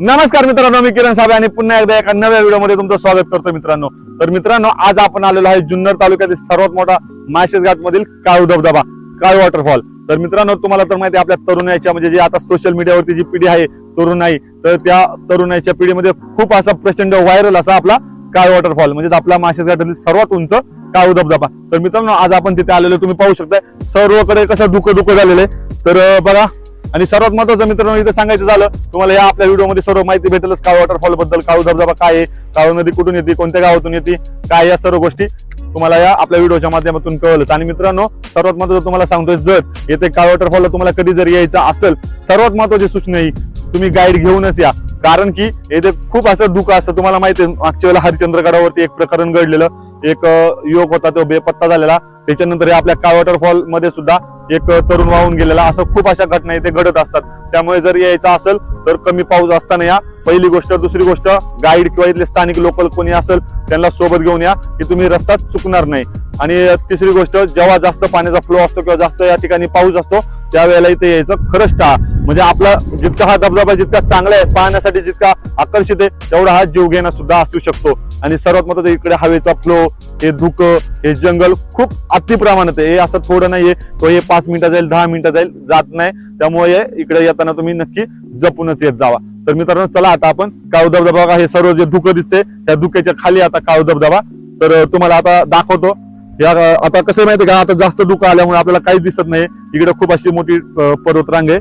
नमस्कार मित्रांनो मी किरण साहेब आणि पुन्हा एकदा एका नव्या व्हिडिओमध्ये तुमचं स्वागत करतो मित्रांनो. तर मित्रांनो आज आपण आलेलो आहे जुन्नर तालुक्यातील सर्वात मोठा माळशेज घाट मधील काळू धबधबा काळू वॉटरफॉल. तर मित्रांनो तुम्हाला तर माहिती आपल्या तरुणाईच्या म्हणजे जे आता सोशल मीडियावरती जी पिढी आहे तरुणाई तर त्या तरुणाईच्या पिढीमध्ये खूप असा प्रचंड व्हायरल असा आपला काळ वॉटरफॉल म्हणजे आपला माळशेज घाटातील सर्वात उंच काळू धबधबा. तर मित्रांनो आज आपण तिथे आलेलो तुम्ही पाहू शकताय सर्वकडे कसं धुकं धुकं झालेलं आहे. तर बघा आणि सर्वात महत्वाचं मित्रांनो इथं सांगायचं झालं तुम्हाला या आपल्या व्हिडिओमध्ये सर्व माहिती भेटेलच. काळू वॉटरफॉलबद्दल काळू धबधबा काय आहे काळू नदी कुठून येते कोणत्या गावातून येते काय या सर्व गोष्टी तुम्हाला या आपल्या व्हिडिओच्या माध्यमातून कळलंच. आणि मित्रांनो सर्वात महत्वाचं तुम्हाला सांगतोय जर येथे काळ वॉटरफॉलला तुम्हाला कधी जर यायचं असेल सर्वात महत्वाची सूचना ही तुम्ही गाईड घेऊनच या. कारण की येथे खूप असं दुःख असतं. तुम्हाला माहिती आहे मागच्या वेळेला हरिचंद्रगडावरती एक प्रकरण घडलेलं. एक युवक होता तो बेपत्ता झालेला. त्याच्यानंतर आपल्या काळ वॉटरफॉलमध्ये सुद्धा एक तरुण वाहून गेलेला. असं खूप अशा घटना इथे घडत असतात. त्यामुळे जर यायचं असेल तर कमी पाऊस असताना या. पहिली गोष्ट. दुसरी गोष्ट गाईड किंवा इथले स्थानिक लोकल कोणी असेल त्यांना सोबत घेऊन या की तुम्ही रस्ता चुकणार नाही. आणि तिसरी गोष्ट जेव्हा जास्त पाण्याचा फ्लो असतो किंवा जास्त या ठिकाणी पाऊस असतो त्यावेळेला इथे यायचं खरंच टाळा. म्हणजे आपला जितका हा धबधबा जितका चांगला आहे पाहण्यासाठी जितका आकर्षित आहे तेवढा हा जीवघेणा सुद्धा असू शकतो. आणि सर्वात महत्वाचं इकडे हवेचा फ्लो हे धुकं हे जंगल खूप अति प्रमाणात आहे. हे असं थोडं नाहीये. तो हे पाच मिनिटं जाईल दहा मिनिटं जाईल जात नाही. त्यामुळे इकडे येताना तुम्ही नक्की जपूनच येत जावा. तर मित्रांनो चला आता आपण काळू धबधबा हे सर्व जे धुकं दिसते त्या धुक्याच्या खाली आता काळू धबधबा. तर तुम्हाला आता दाखवतो. या आता कसं माहिती माहितीये का? आता जास्त धुकं आल्यामुळे आपल्याला काहीच दिसत नाही. इकडे खूप अशी मोठी पर्वतरांग आहे.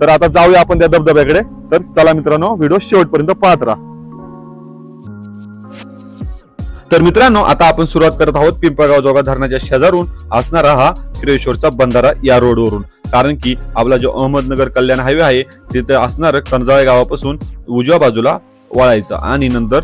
तर आता जाऊया आपण त्या धबधब्याकडे. तर चला मित्रांनो व्हिडिओ शेवटपर्यंत पाहत राहा. तर मित्रांनो आता आपण सुरुवात करत आहोत पिंपळगाव जोगा धरणाच्या शेजारून असणारा हा क्रिएश्वरचा बंधारा या रोडवरून कारण की आपला जो अहमदनगर कल्याण हायवे आहे तिथे असणार कणजाळे गावापासून उजव्या बाजूला वळायचं आणि नंतर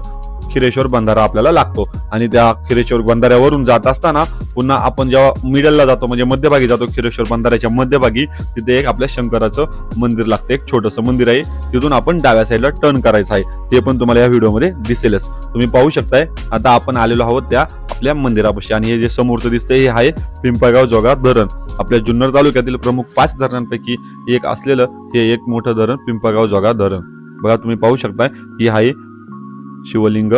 खिरेश्वर बंधारा आपल्याला लागतो. आणि त्या खिरेश्वर बंधाऱ्यावरून जात असताना पुन्हा आपण जेव्हा मिडलला जातो म्हणजे मध्यभागी जातो खिरेश्वर बंधाऱ्याच्या मध्यभागी तिथे एक आपल्या शंकराचं मंदिर लागतं. एक छोटंसं मंदिर आहे. तिथून आपण डाव्या साईडला टर्न करायचं आहे. ते पण तुम्हाला या व्हिडिओमध्ये दिसेलच. तुम्ही पाहू शकताय. आता आपण आलेलो आहोत त्या आपल्या मंदिरापाशी. आणि हे जे समोरचं दिसतंय हे आहे पिंपळगाव जोगा धरण. आपल्या जुन्नर तालुक्यातील प्रमुख पाच धरणांपैकी एक असलेलं हे एक मोठं धरण पिंपळगाव जोगा धरण. बघा तुम्ही पाहू शकताय ही आहे शिवलिंग.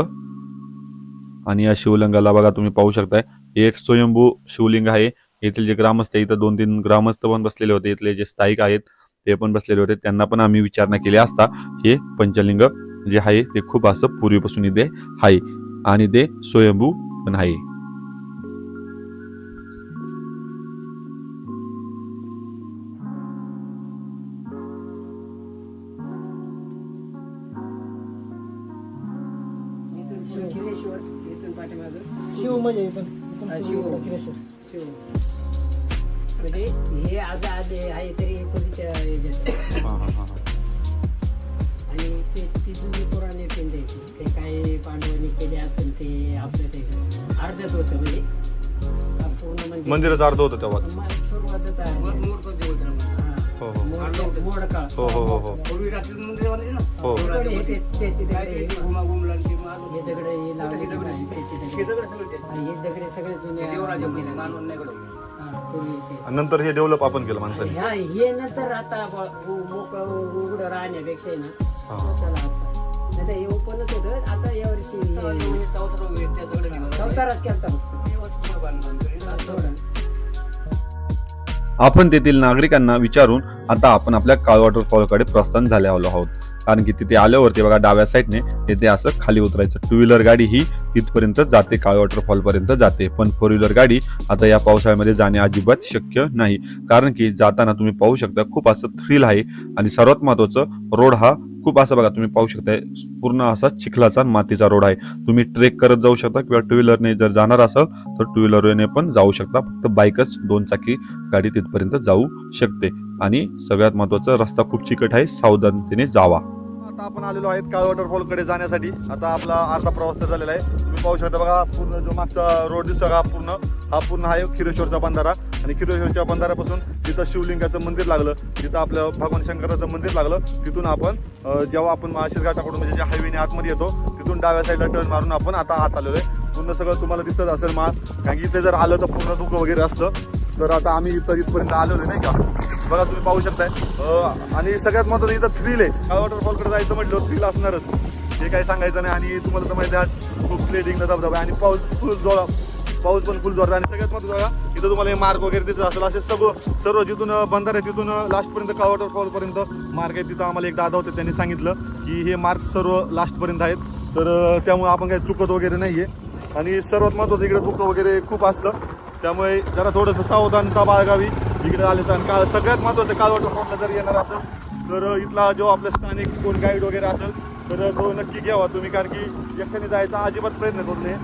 आणि या शिवलिंगाला बघा तुम्ही पाहू शकताय हे एक स्वयंभू शिवलिंग आहे. येथील जे ग्रामस्थ आहे, इथं दोन तीन ग्रामस्थ पण बसलेले होते. इथले जे स्थायिक आहेत ते पण बसलेले होते. त्यांना पण आम्ही विचारणा केली असता. हे पंचलिंग जे आहे ते खूप असं पूर्वीपासून इथे आहे. आणि ते स्वयंभू पण आहे. इथून किरेश्वर इथून पाठीमागं शिव म्हणजे हा, शिव. इकडे किरेश्वर शिव. म्हणजे हे आज आज हे आहे तरी आणि ते ती जुनी पुराणी पिंड आहे ती. ते काय पांडवांनी केले असेल ते आपलं ते अर्ध्यात होतं म्हणजे. पूर्ण म्हणजे मंदिराचा अर्थ होतं तेव्हा. सुरुवातच आहे. हा. हो हो. मोड-. हो हो हो हो. हो. हे ते- ते- ते- ते- हे दगड हे लावलेले आहे, ते- दगड. हे दगड सगळे जुने हा. आणि नंतर हे डेव्हलप आपण केलं माणसाने ह्या हे नंतर आता ब- उ- मोकळं उघडं राहण्यापेक्षा आहे ना हा. चला आता नाही तर हे ओपनच होतं आता यावर्षी चौताराच केलता फक्त. थोडं. आपण तेथील नागरिकांना विचारून आता आपण आपल्या काळ वॉटरफॉलकडे प्रस्थान झाले आलो आहोत कारण की तिथे आल्यावरती बघा डाव्या साईडने तिथे असं खाली उतरायचं. टू व्हीलर गाडी ही तिथपर्यंत जाते काळ वॉटरफॉल पर्यंत जाते. पण फोर व्हीलर गाडी आता या पावसाळ्यामध्ये जाणे अजिबात शक्य नाही. कारण की जाताना तुम्ही पाहू शकता खूप असं थ्रिल आहे. आणि सर्वात महत्वाचं रोड हा खूप असं बघा तुम्ही पाहू शकता पूर्ण असा चिखलाचा मातीचा रोड आहे. तुम्ही ट्रेक करत जाऊ शकता किंवा टू व्हीलरने जर जाणार असाल तर टू व्हीलरने पण जाऊ शकता. फक्त बाईकच दोन चाकी गाडी तिथपर्यंत जाऊ शकते. आणि सगळ्यात महत्वाचं रस्ता खूप चिकट आहे सावधानतेने जावा. आता आपण आलेलो आहेत काळ वॉटरफॉलकडे जाण्यासाठी. आता आपला अर्धा प्रवास तर झालेला आहे. तुम्ही पाहू शकता बघा पूर्ण जो मागचा रोड दिसतो का पूर्ण हा पूर्ण आहे खिरेश्वरचा बंधारा. आणि खिरेश्वरच्या बंधाऱ्यापासून तिथं शिवलिंगाचं मंदिर लागलं तिथं आपलं भगवान शंकराचं मंदिर लागलं तिथून आपण जेव्हा आपण महाशिरघाटाकडून घाटाकडून म्हणजे ज्या हायवेने आतमध्ये येतो तिथून डाव्या साईडला टर्न मारून आपण आता आत आलेलो आहे. पूर्ण सगळं तुम्हाला दिसत असेल माळ कारण की इथे जर आलं तर पूर्ण दुःख वगैरे असतं. तर आता आम्ही इथं इथपर्यंत आलेलो आहे, नाही का? बघा तुम्ही पाहू शकताय. आणि सगळ्यात महत्वाचं इथं थ्रिल आहे. काळ वॉटरफॉलकडे जायचं म्हटलं थ्रिल असणारच. हे काही सांगायचं नाही आणि तुम्हाला तर माहिती आहे खूप स्लेडिंगचा धबधबा आहे. आणि पाऊस फुल जोरा पाऊस पण फुल जोरात आणि सगळ्यात महत्वाचं बघा इथं तुम्हाला हे मार्ग वगैरे दिसत असेल. असे सगळं सर्व जिथून बंधार आहे तिथून लास्टपर्यंत काळ वॉटरफॉलपर्यंत मार्क मार्ग आहे. तिथं आम्हाला एक दादा होते त्यांनी सांगितलं की हे मार्ग सर्व लास्टपर्यंत आहेत. तर त्यामुळे आपण काही चुकत वगैरे नाहीये. आणि सर्वात महत्वाचं इकडे धुकं वगैरे खूप असतं. त्यामुळे जरा थोडंसं सावधानता बाळगावी. इकडे आले तर आणि काळ सगळ्यात महत्वाचं काळ फॉर्मला जर येणार असेल तर इथला जो आपला स्थानिक कोण गाईड वगैरे असेल तर तो नक्की घ्यावा तुम्ही कारण की एकट्याने जायचा अजिबात प्रयत्न करू नये.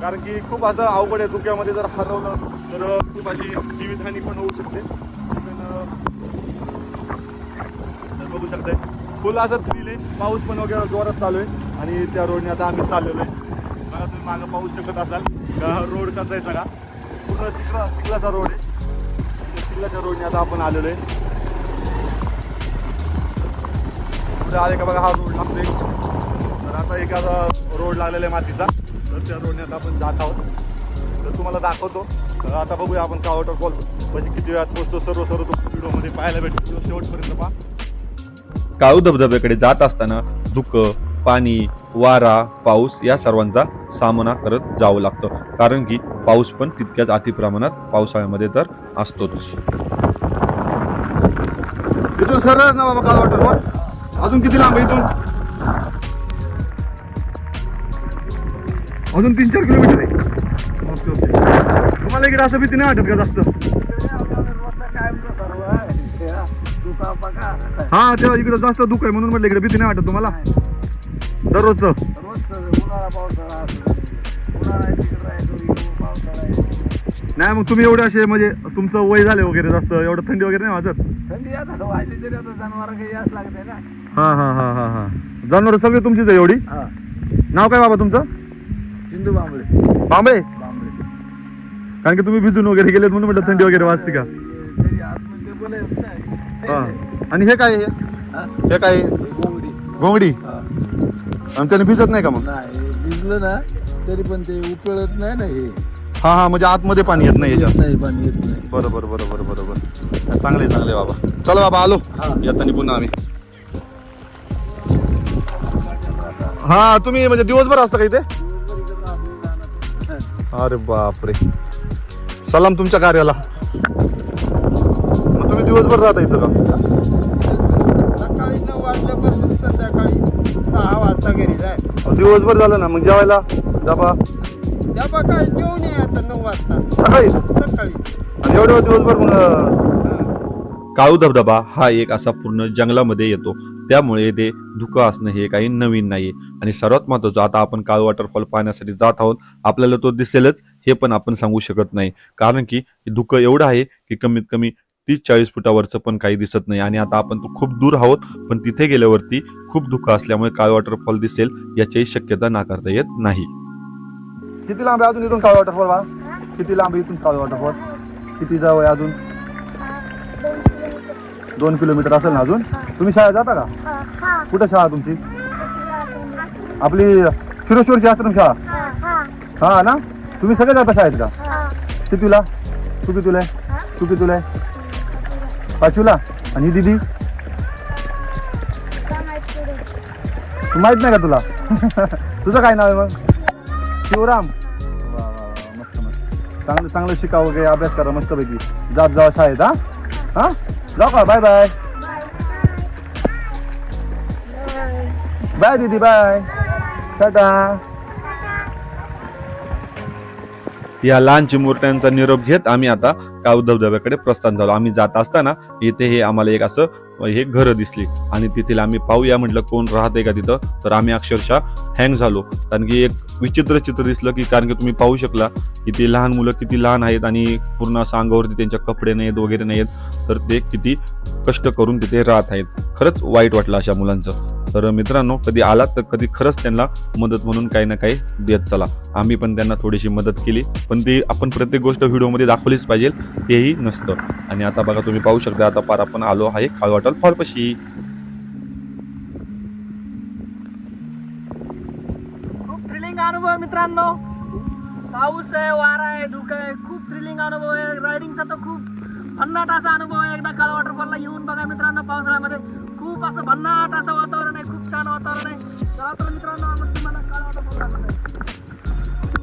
कारण की खूप असं अवघड आहे धुक्यामध्ये जर हरवलं तर खूप अशी जीवितहानी पण होऊ शकते. तर बघू शकताय. फुल असं थ्रील आहे. पाऊस पण वगैरे जोरात चालू आहे. आणि त्या रोडने आता आम्ही चाललेलो आहे. बघा तुम्ही मागं पाऊस शकत असाल. का रोड कसा आहे सगळा? पूर्ण चिखला चिखलाचा रोड आहे. किल्ल्याच्या रोडने आता आपण आलेलो आहे. पुढे आले का बघा हा रोड लागतो एक. तर आता एखादा रोड लागलेला आहे मातीचा. तर त्या रोडने आता आपण जात आहोत. तर तुम्हाला दाखवतो. तर आता बघूया आपण का वॉटरफॉल म्हणजे किती वेळात पोहोचतो सर्व सर्व तो व्हिडिओमध्ये पाहायला भेटतो शेवटपर्यंत पहा. काळू धबधब्याकडे जात असताना धुकं पाणी वारा पाऊस या सर्वांचा सामना करत जावं लागतं. कारण की पाऊस पण तितक्याच अति प्रमाणात पावसाळ्यामध्ये तर असतोच. इथून सरळ ना बाबा काल वॉटरफॉल अजून किती लांब आहे इथून? अजून तीन चार किलोमीटर आहे. Okay okay. तुम्हाला इकडे असं भीती नाही वाटत का जास्त? हा तेव्हा इकडे जास्त दुःख आहे म्हणून म्हटलं इकडे भीती नाही वाटत तुम्हाला? दररोजचं? नाही मग तुम्ही एवढे असे म्हणजे तुमचं वय झाले वगैरे जास्त एवढं थंडी वगैरे नाही वाजत? थंडी आता वाजली तरी आता जनावर काही याच लागते ना. हा हा हा हा हा. जनावर सगळे तुमचीच आहे एवढी? हा. नाव काय बाबा तुमचं? सिंधू बांबळे. बांबळे? बांबळे. कारण की तुम्ही भिजून वगैरे गेलेत म्हणून म्हटलं थंडी वगैरे वाजते का? तरी आतमध्ये बोलायचं नाही. हा. आणि हे काय आहे? हा? हे? काय आहे? घोंगडी. हा. आणि त्याने भिजत नाही का मग? नाही भिजलं ना तरी पण ते उपळत नाही ना हे. हा हा म्हणजे आतमध्ये पाणी येत नाही येत याच्यात. नाही पाणी येत नाही. बरोबर बरोबर बरोबर. चांगले चांगले बाबा. चला बाबा आलो. हा. येताना पुन्हा आम्ही. हा तुम्ही म्हणजे दिवसभर असता का इथे? अरे बापरे. सलाम तुमच्या कार्याला. मग तुम्ही दिवसभर राहता इथं का? दिवसभर झालं ना मग जेवायला? डबा? त्या काय? जेवण आहे आता नऊ वाजता. सकाळीच? सकाळी आणि एवढं दिवसभर मग काळू धबधबा हा एक असा पूर्ण जंगलामध्ये येतो. त्यामुळे ते धुकं असणं हे काही नवीन नाहीये. आणि सर्वात महत्वाचं आता आपण काळू वॉटरफॉल पाहण्यासाठी जात आहोत. आपल्याला तो दिसेलच हे पण आपण सांगू शकत नाही. कारण की हे धुकं एवढं आहे की कमीत कमी तीस चाळीस फुटावरचं पण काही दिसत नाही. आणि आता आपण तो खूप दूर आहोत पण तिथे गेल्यावरती खूप धुकं असल्यामुळे काळू वॉटरफॉल दिसेल याची शक्यता नाकारता येत नाही. किती लांब आहे अजून इथून काळ वॉटरफॉल बा किती लांब आहे इथून काळ वॉटरफॉल किती जवळ आहे अजून? दोन किलोमीटर असेल ना अजून? तुम्ही शाळेत जाता का? कुठं शाळा तुमची? आपली फिरोश्वरची आश्रम शाळा? हा ना? तुम्ही सगळे जाता शाळेत का? कितीला? तू कितीला आहे? तू कितीला आहे? पाचवीला आणि दिदी? माहीत नाही का तुला? तुझं काय नाव आहे मग? शिवराम. वा वा मस्त मस्त. चांगलं चांगलं शिका वगैरे अभ्यास करा मस्तपैकी. जात जावा शाळेत हा? हा? जाऊ का? Bye bye. बाय दीदी बाय. टाटा. या लहान चिमुरट्यांचा निरोप घेत आम्ही आता काऊ धबधब्याकडे प्रस्थान झालो. आम्ही जात असताना इथे हे आम्हाला एक असं हे घर दिसली. आणि तिथे आम्ही पाहूया म्हटलं कोण राहते का तिथं? तर आम्ही अक्षरशः हँग झालो. कारण की एक विचित्र चित्र दिसलं की कारण की तुम्ही पाहू शकला की ते लहान मुलं किती लहान आहेत आणि पूर्ण सांगावरती त्यांच्या कपडे नाहीत वगैरे नाहीत. तर ते किती कष्ट करून तिथे राहत आहेत. खरंच वाईट वाटलं अशा मुलांचं. तर मित्रांनो कधी आलात तर कधी खरंच त्यांना मदत म्हणून काही ना काही देत चला. आम्ही पण त्यांना थोडीशी मदत केली. पण ती आपण प्रत्येक गोष्ट व्हिडिओमध्ये दाखवलीच पाहिजे. तेही नसतं. आणि आता बघा तुम्ही पाहू शकता आता पार आपण आलो आहे खाळवाटल फॉलपाशी खूप थ्रिलिंग अनुभव मित्रांनो. पाऊस आहे वारा आहे धुकं आहे. खूप थ्रिलिंग अनुभव आहे. रायडिंगचा तर खूप भन्नाट असा अनुभव आहे. एकदा काळ वॉटरफॉलला येऊन बघा मित्रांनो पावसाळ्यामध्ये. खूप असं भन्नाट असं वातावरण आहे. खूप छान वातावरण आहे. चला तर मित्रांनो आपण तुम्हाला काळ वॉटरफॉल.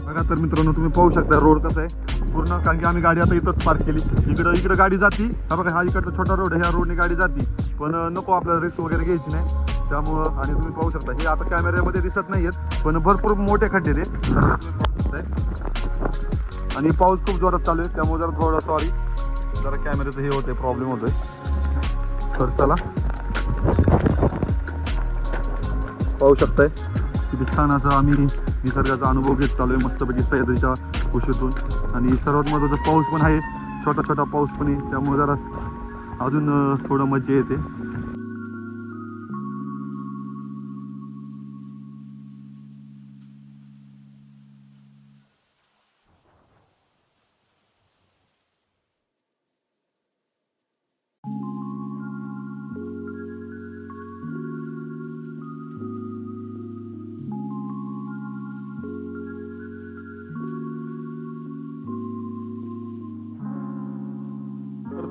बघा तर मित्रांनो तुम्ही पाहू शकता रोड कसा आहे. पूर्ण कारण की आम्ही गाडी आता इथंच पार्क केली. इकडं इकडं गाडी जाती. हा बघा हा इकडचा छोटा रोड आहे ह्या रोडने गाडी जाती. पण नको आपल्याला रिस्क वगैरे घ्यायची नाही. त्यामुळं आणि तुम्ही पाहू शकता हे आता कॅमेऱ्यामध्ये दिसत नाही आहेत पण भरपूर मोठे खड्डे ते आणि पाऊस खूप जोरात चालू आहे त्यामुळे जरा थोडं सॉरी जरा कॅमेऱ्याचं हे होते प्रॉब्लेम होतोय. तर चला. पाहू शकताय किती छान असं आम्ही निसर्गाचा अनुभव घेत चालू आहे मस्तपैकी सह्याद्रीच्या कुशीतून. आणि सर्वात महत्त्वाचा पाऊस पण आहे. छोटा छोटा पाऊस पण आहे. त्यामुळे जरा अजून थोडं मजा येते.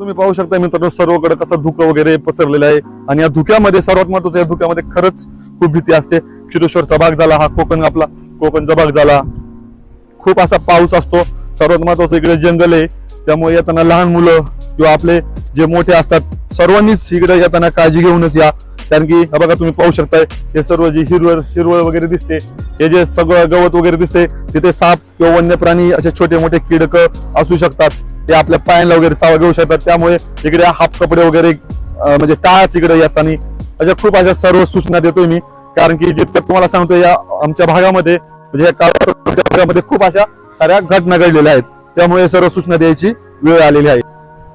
तुम्ही पाहू शकता मित्रांनो सर्वकडे कसं धुकं वगैरे पसरलेलं आहे. आणि या धुक्यामध्ये सर्वात महत्वाचं या धुक्यामध्ये खरंच खूप भीती असते. किरेश्वरचा भाग झाला हा कोकण आपला कोकणचा भाग झाला. खूप असा पाऊस असतो. सर्वात महत्वाचं इकडे जंगल आहे. त्यामुळे येताना लहान मुलं किंवा आपले जे मोठे असतात सर्वांनीच इकडे येताना काळजी घेऊनच या. कारण की हा बघा तुम्ही पाहू शकताय हे सर्व जे हिरवळ हिरवळ वगैरे दिसते हे जे सगळं गवत वगैरे दिसते तिथे साप किंवा वन्य प्राणी असे छोटे मोठे किडक असू शकतात. ते आपल्या पायांना वगैरे चावा घेऊ शकतात. त्यामुळे इकडे हाफ कपडे वगैरे म्हणजे टाळाच इकडे येताना अशा खूप अशा सर्व सूचना देतोय मी. कारण की जितकं तुम्हाला सांगतो या आमच्या भागामध्ये म्हणजे या भागामध्ये खूप अशा साऱ्या घटना घडलेल्या आहेत. त्यामुळे सर्व सूचना द्यायची वेळ आलेली आहे.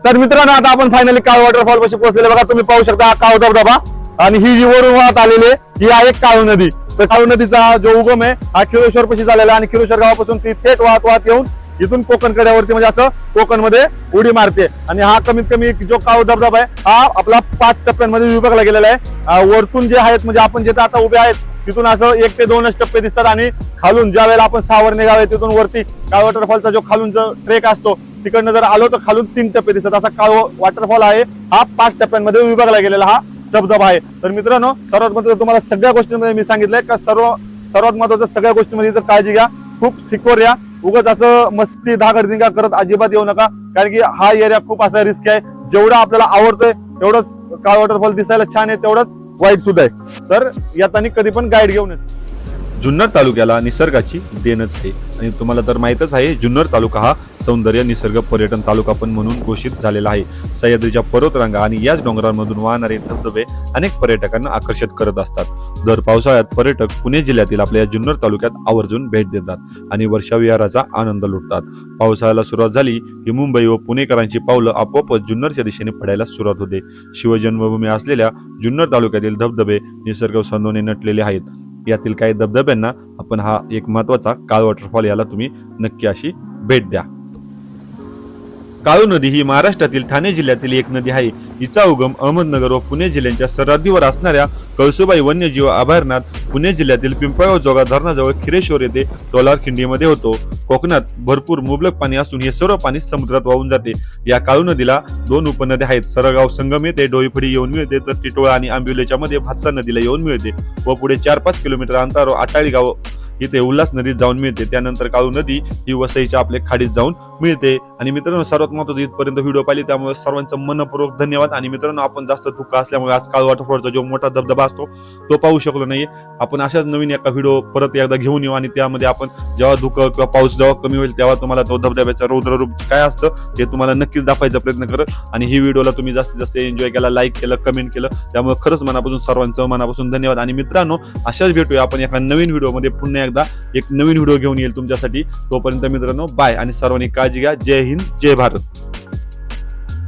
तर मित्रांनो आता आपण फायनली काळ वॉटरफॉल पाशी पोहोचलेले. बघा तुम्ही पाहू शकता हा काळ धबधबा. आणि ही जी वरून वाहत आलेली ही आहे काळू नदी. तर काळू नदीचा जो उगम आहे हा खिरोश्वर पाशी झालेला आहे. आणि खिरोश्वर गावापासून ती थेट वाहत वाहत येऊन इथून कोकण कड्यावरती म्हणजे असं कोकणमध्ये उडी मारते. आणि हा कमीत कमी जो काव धबधबा आहे हा आपला पाच टप्प्यांमध्ये विभागला गेलेला आहे. वरतून जे आहेत म्हणजे आपण जिथे आता उभे आहेत तिथून असं एक ते दोनच टप्पे दिसतात. आणि खालून ज्या वेळेला आपण सावरणे गाव आहे तिथून वरती काळ वॉटरफॉलचा जो खालून जो ट्रेक असतो तिकडनं जर आलो तर खालून तीन टप्पे दिसतात. असा काळ वॉटरफॉल आहे हा पाच टप्प्यांमध्ये विभागला गेलेला हा धबधबा आहे. तर मित्रांनो सर्वात महत्वाचं तुम्हाला सगळ्या गोष्टींमध्ये मी सांगितलंय का सर्व सर्वात महत्वाचं सगळ्या गोष्टींमध्ये जर काळजी घ्या. खूप सिक्युअर या. उगाच असं मस्ती धागडधिंगा करत अजिबात येऊ नका. कारण की हा एरिया खूप असा रिस्क आहे. जेवढं आपल्याला आवडतंय तेवढंच काळ वॉटरफॉल दिसायला छान आहे तेवढंच वाईट सुद्धा आहे. तर येताना कधी पण गाईड घेऊन येतो जुन्नर तालुक्याला निसर्गाची देणच आहे. आणि तुम्हाला तर माहितच आहे जुन्नर तालुका हा सौंदर्य निसर्ग पर्यटन तालुका पण म्हणून घोषित झालेला आहे. सह्याद्रीच्या पर्वतरांगा आणि याच डोंगरांमधून वाहणारे धबधबे अनेक पर्यटकांना आकर्षित करत असतात. दर पावसाळ्यात पर्यटक पुणे जिल्ह्यातील आपल्या या जुन्नर तालुक्यात आवर्जून भेट देतात आणि वर्षाविहाराचा आनंद लुटतात. पावसाळ्याला सुरुवात झाली की मुंबई व पुणेकरांची पावलं आपोआपच जुन्नरच्या दिशेने पडायला सुरुवात होते. शिवजन्मभूमी असलेल्या जुन्नर तालुक्यातील धबधबे निसर्ग सौंदर्याने नटलेले आहेत. यातील काही धबधब्यांना आपण हा एक महत्त्वाचा काळ वॉटरफॉल याला तुम्ही नक्की अशी भेट द्या. काळू नदी ही महाराष्ट्रातील ठाणे जिल्ह्यातील एक नदी आहे. हिचा उगम अहमदनगर व पुणे जिल्ह्यांच्या सरहद्दीवर असणाऱ्या कळसुबाई वन्यजीव अभयारण्यात पुणे जिल्ह्यातील पिंपळगाव जोगा धरणाजवळ खिरेश्वर येथे टोलार खिंडीमध्ये होतो. कोकणात भरपूर मुबलक पाणी असून हे सर्व पाणी समुद्रात वाहून जाते. या काळू नदीला दोन उपनद्या आहेत. सरगाव संगम येथे डोईफडी येऊन मिळते तर टिटोळा आणि आंबिवलेच्या मध्ये भातसा नदीला येऊन मिळते व पुढे चार पाच किलोमीटर अंतरावर आटाळी गाव इथे उल्हास नदीत जाऊन मिळते. त्यानंतर काळू नदी ही वसईच्या आपल्या खाडीत जाऊन मिळते. आणि मित्रांनो सर्वात महत्वाचं इथपर्यंत व्हिडिओ पाहिली त्यामुळे सर्वांचं मनपूर्वक धन्यवाद. आणि मित्रांनो आपण जास्त धुका असल्यामुळे आज काळ वॉटरफॉलचा जो मोठा धबधबा असतो तो पाहू शकलो नाही आपण अशाच नवीन एका व्हिडिओ परत एकदा घेऊन येऊ आणि त्यामध्ये आपण जेव्हा धुकं किंवा पाऊस जेव्हा कमी होईल तेव्हा तुम्हाला तो धबधब्याचा रौद्र रूप काय असतं ते तुम्हाला नक्कीच दाखवायचा प्रयत्न करत आणि ही व्हिडिओला तुम्ही जास्तीत जास्त एन्जॉय केला लाईक केलं कमेंट केलं त्यामुळे खरंच मनापासून सर्वांचं मनापासून धन्यवाद. आणि मित्रांनो अशाच भेटूया आपण एका नवीन व्हिडिओमध्ये. पुन्हा एकदा एक नवीन व्हिडिओ घेऊन येईल तुमच्यासाठी. तोपर्यंत मित्रांनो बाय आणि सर्वांनी काळजी घ्या जय हिंद जय भारत.